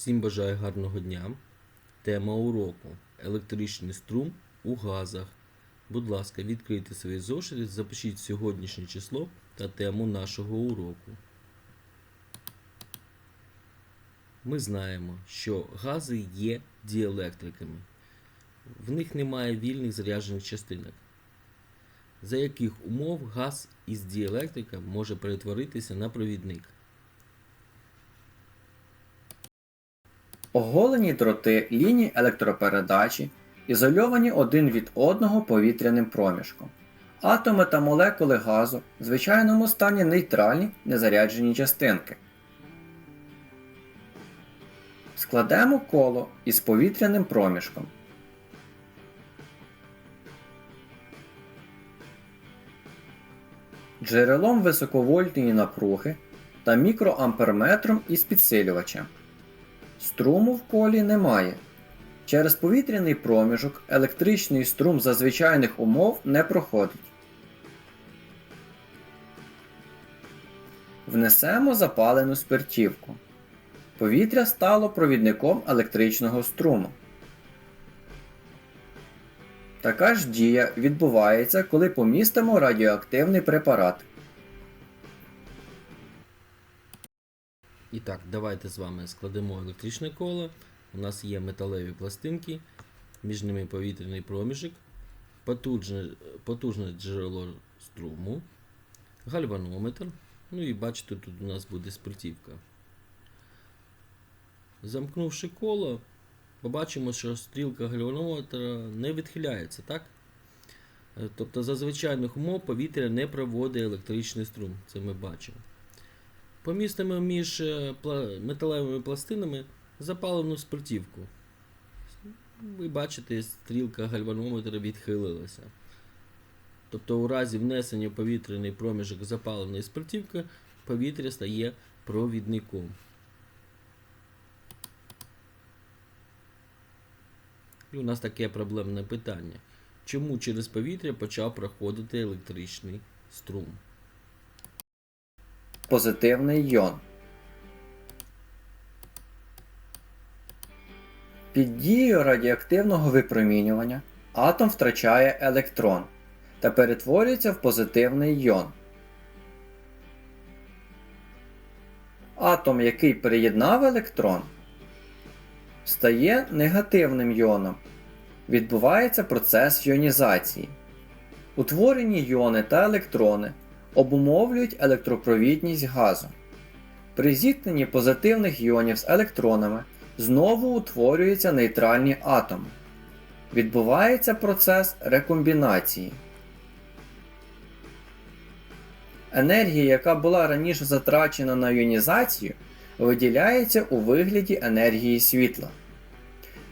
Всім бажаю гарного дня. Тема уроку електричний струм у газах. Будь ласка, відкрийте свої зошити, запишіть сьогоднішнє число та тему нашого уроку. Ми знаємо, що гази є діелектриками. В них немає вільних заряджених частинок. За яких умов газ із діелектрика може перетворитися на провідник? Оголені дроти ліній електропередачі ізольовані один від одного повітряним проміжком. Атоми та молекули газу в звичайному стані нейтральні незаряджені частинки. Складемо коло із повітряним проміжком. Джерелом високовольтної напруги та мікроамперметром із підсилювачем. Струму в колі немає. Через повітряний проміжок електричний струм за звичайних умов не проходить. Внесемо запалену спиртівку. Повітря стало провідником електричного струму. Така ж дія відбувається, коли помістимо радіоактивний препарат. І так, давайте з вами складемо електричне коло. У нас є металеві пластинки, між ними повітряний проміжок, потужне, потужне джерело струму, гальванометр. Ну і бачите, тут у нас буде спиртівка. Замкнувши коло, побачимо, що стрілка гальванометра не відхиляється, так? Е, Тобто за звичайних умов повітря не проводить електричний струм. Це ми бачимо. Помістимо між е, металевими пластинами запалену спиртівку. Ви бачите, стрілка гальванометра відхилилася. Тобто у разі внесення в повітряний проміжок запаленої спиртівки повітря стає провідником. І у нас таке проблемне питання. Чому через повітря почав проходити електричний струм? Позитивний йон. Під дією радіоактивного випромінювання атом втрачає електрон та перетворюється в позитивний йон. Атом, який приєднав електрон, стає негативним йоном. Відбувається процес йонізації. Утворені йони та електрони обумовлюють електропровідність газу. При зіткненні позитивних іонів з електронами знову утворюються нейтральні атоми. Відбувається процес рекомбінації. Енергія, яка була раніше затрачена на іонізацію, виділяється у вигляді енергії світла.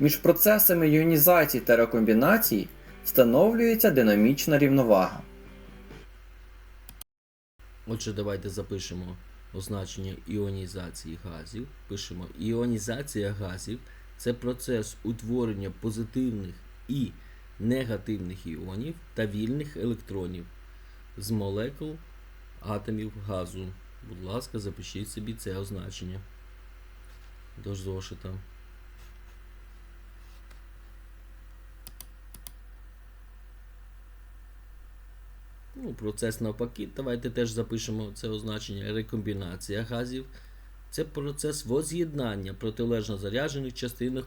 Між процесами іонізації та рекомбінації встановлюється динамічна рівновага. Отже, давайте запишемо означення іонізації газів. Пишемо іонізація газів це процес утворення позитивних і негативних іонів та вільних електронів з молекул атомів газу. Будь ласка, запишіть собі це означення до зошита. Ну, процес навпаки, давайте теж запишемо це означення рекомбінація газів. Це процес воз'єднання протилежно заряджених частинок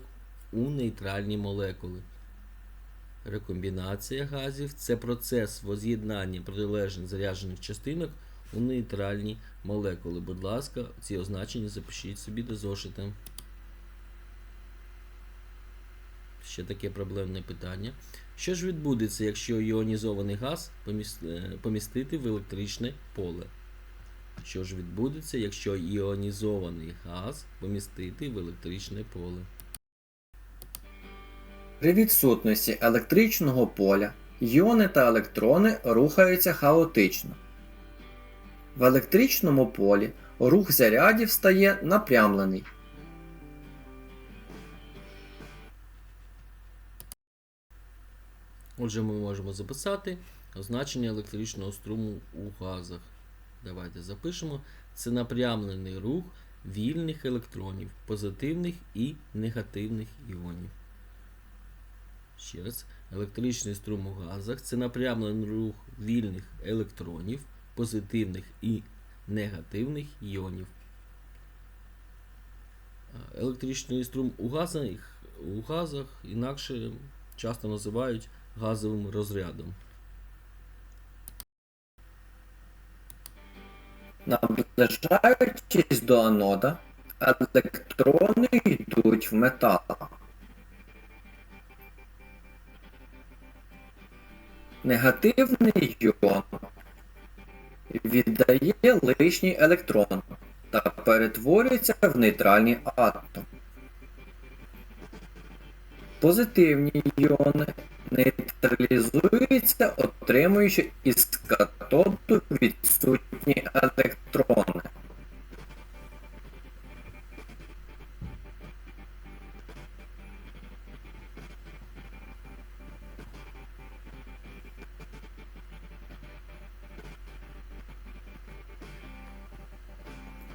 у нейтральні молекули. Рекомбінація газів це процес воз'єднання протилежно заряджених частинок у нейтральні молекули. Будь ласка, ці означення запишіть собі до зошита. Ще таке проблемне питання. Що ж відбудеться, якщо іонізований газ е, помістити в електричне поле? Що ж відбудеться, якщо іонізований газ помістити в електричне поле? При відсутності електричного поля іони та електрони рухаються хаотично. В електричному полі рух зарядів стає напрямлений. Отже, ми можемо записати означення електричного струму у газах. Давайте запишемо. Це напрямлений рух вільних електронів, позитивних і негативних іонів. Ще раз, електричний струм у газах це напрямлений рух вільних електронів, позитивних і негативних іонів. Електричний струм у газах, у газах інакше часто називають газовим розрядом. Наближаючись до анода, електрони йдуть в метал. Негативний йон віддає лишній електрон та перетворюється в нейтральний атом. Позитивні іони нейтралізуються, отримуючи із катоду відсутні електрони.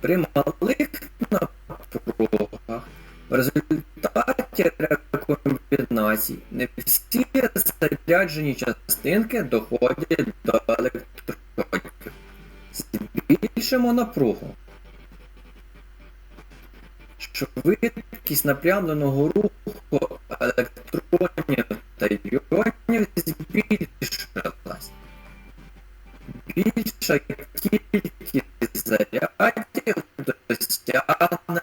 При малих напругах в результаті рекомбінацій не всі заряджені частинки доходять до електродів. Збільшимо напругу. Швидкість напрямленого руху електронів та іонів збільшилась. Більша кількість зарядів досягне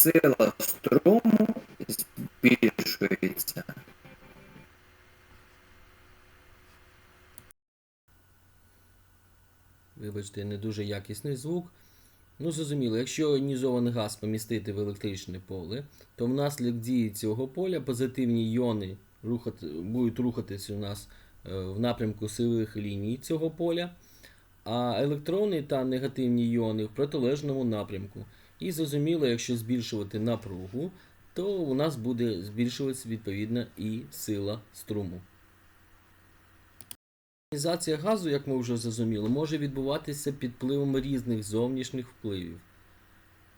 Сила струму збільшується. Вибачте, не дуже якісний звук. Ну, зрозуміло, якщо іонізований газ помістити в електричне поле, то внаслідок дії цього поля позитивні іони рухати, будуть рухатися у нас е, в напрямку силових ліній цього поля, а електрони та негативні іони в протилежному напрямку. І зрозуміло, якщо збільшувати напругу, то у нас буде збільшуватися відповідно і сила струму. Іонізація газу, як ми вже зрозуміли, може відбуватися під впливом різних зовнішніх впливів.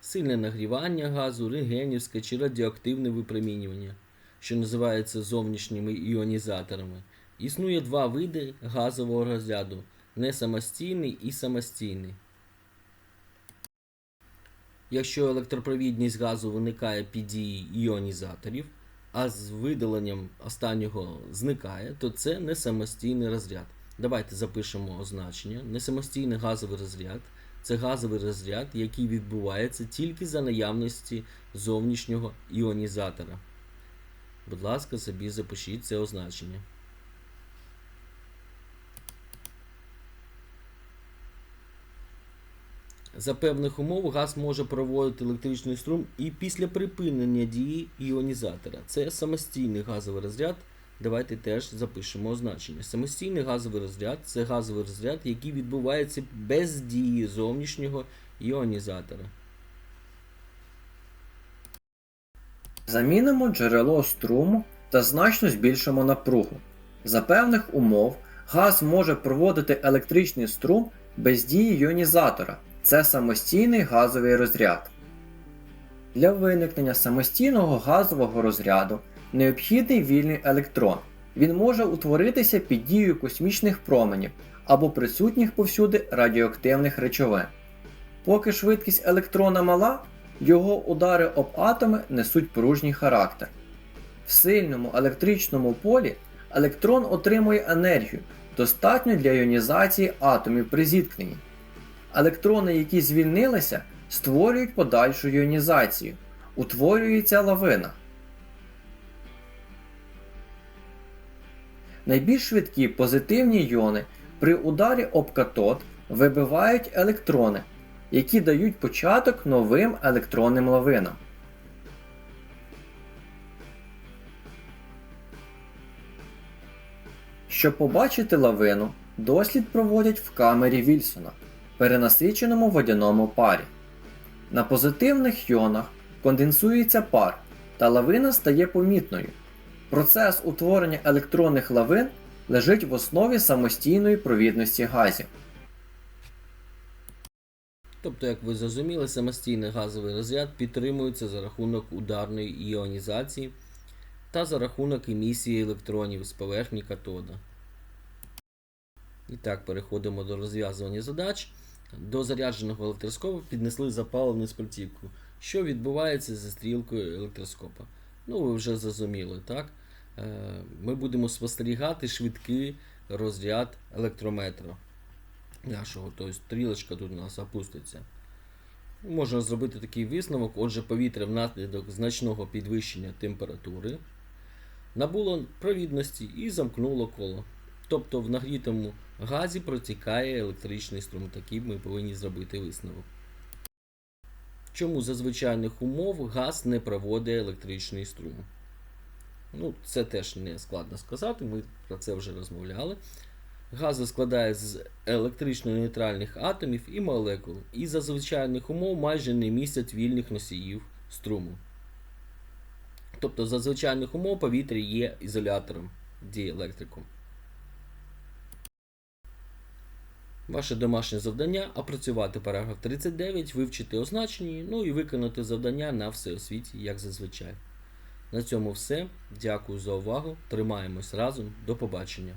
Сильне нагрівання газу, рентгенівське чи радіоактивне випромінювання, що називається зовнішніми іонізаторами. Існує два види газового розряду несамостійний і самостійний. Якщо електропровідність газу виникає під дією іонізаторів, а з видаленням останнього зникає, то це не самостійний розряд. Давайте запишемо означення. Несамостійний газовий розряд це газовий розряд, який відбувається тільки за наявності зовнішнього іонізатора. Будь ласка, собі запишіть це означення. За певних умов газ може проводити електричний струм і після припинення дії іонізатора. Це самостійний газовий розряд. Давайте теж запишемо означення. Самостійний газовий розряд це газовий розряд, який відбувається без дії зовнішнього іонізатора. Замінимо джерело струму та значно збільшимо напругу. За певних умов газ може проводити електричний струм без дії іонізатора. Це самостійний газовий розряд. Для виникнення самостійного газового розряду необхідний вільний електрон. Він може утворитися під дією космічних променів або присутніх повсюди радіоактивних речовин. Поки швидкість електрона мала, його удари об атоми несуть пружній характер. В сильному електричному полі електрон отримує енергію, достатньо для іонізації атомів при зіткненні. Електрони, які звільнилися, створюють подальшу іонізацію, утворюється лавина. Найбільш швидкі позитивні іони при ударі об катод вибивають електрони, які дають початок новим електронним лавинам. Щоб побачити лавину, дослід проводять в камері Вільсона, перенасиченому водяному парі. На позитивних іонах конденсується пар, та лавина стає помітною. Процес утворення електронних лавин лежить в основі самостійної провідності газів. Тобто, як ви зрозуміли, самостійний газовий розряд підтримується за рахунок ударної іонізації та за рахунок емісії електронів з поверхні катода. І так, переходимо до розв'язування задач. До зарядженого електроскопа піднесли запалену спиртівку. Що відбувається зі стрілкою електроскопа? Ну, ви вже зрозуміли, так? Е, Ми будемо спостерігати швидкий розряд електрометра нашого, тобто стрілочка тут у нас опуститься. Можна зробити такий висновок, отже, повітря внаслідок значного підвищення температури набуло провідності і замкнуло коло. Тобто в нагрітому газі протікає електричний струм. Такий ми повинні зробити висновок. Чому за звичайних умов газ не проводить електричний струм? Ну, це теж не складно сказати, ми про це вже розмовляли. Гази складає з електрично-нейтральних атомів і молекул, і за звичайних умов майже не містять вільних носіїв струму. Тобто за звичайних умов повітря є ізолятором діелектриком. Ваше домашнє завдання опрацювати параграф 39, вивчити означені, ну і виконати завдання на всеосвіті, як зазвичай. На цьому все. Дякую за увагу. Тримаємось разом. До побачення.